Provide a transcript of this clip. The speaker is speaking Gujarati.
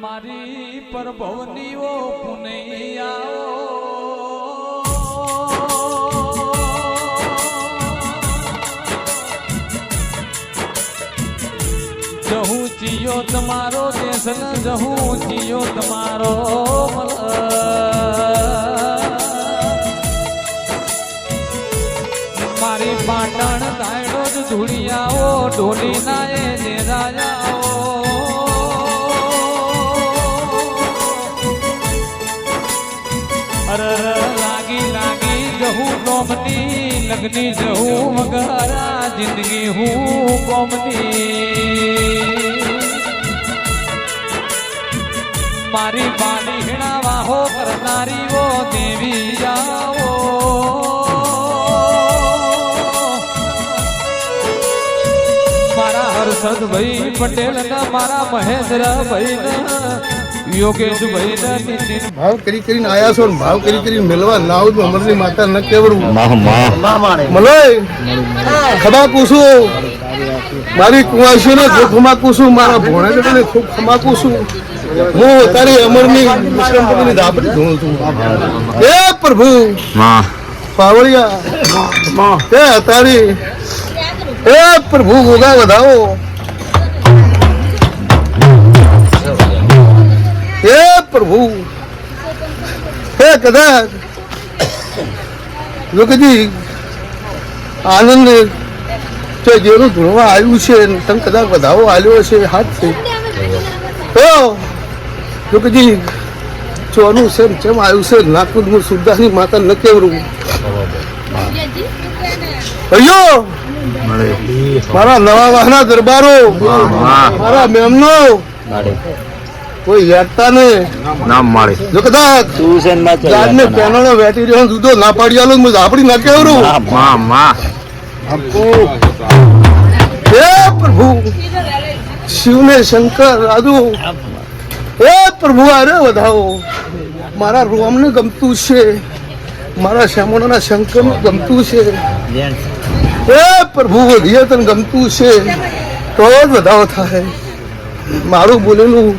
મારી પર ભવનીઓ પુનૈયાઓ. જહું જીયો તમારો દેશ જહું જીયો તમારો. મલ મારી પાટણ તાયડો જ ધૂળિયાઓ ઢોલી ના એ અર લાગી લાગી જહું કોમની લગની જહું મગરા જિંદગી હું કોમની મારી બાની હેણા વાહો કરનારીઓ દેવી આવો હર્ષદભાઈ પટેલ ના મારા મહેન્દ્રભાઈ ના યોગેશભાઈ ના નીતિન ભાવ કરી કરીને આયા છો ને ભાવ કરી કરીને મેળવા લાવ તો અમરની માતા ન કેવડું મલોય ખબા કુસું મારી કુવાસી ને જો ખમા કુસું મારા ભોણે ને ખૂબ ખમાકું છું હું તારી અમરની વિશ્રામપતિની ધાબડી ધોઉં છું. હે પ્રભુ પાવળિયા હે તારી હે પ્રભુ ગોગા વધાવો. પ્રભુ હે કદાચ. લોકોજી આનંદ તો જેનું ધૂણવા આવ્યું છે તમે કદાચ વધાવો આવ્યો છે હાથ છે. તો લોકોજી ચોનું છે ને આવ્યું છે નાકુદ હું સુરદાસની માતા ન કેવરું. અયો મારા નવા વાહના દરબારો મારા મેમનો. કોઈ હેરતા ને નામ મારે. જો કદાચ પેનોનો વેટી રહ્યો ને દૂધો ના પાડી આલો હું આપડી ના કેવરો. મા મા. માં હે પ્રભુ. શિવને શંકર રાજુ. હે પ્રભુ અરે વધાવો. મારા રોમને ગમતું છે. મારા શ્યામોના શંકરનું ગમતું છે. હે પ્રભુ વધીએ તને ગમતું છે. તો જ વધાવો થાય. મારું બોલેલું.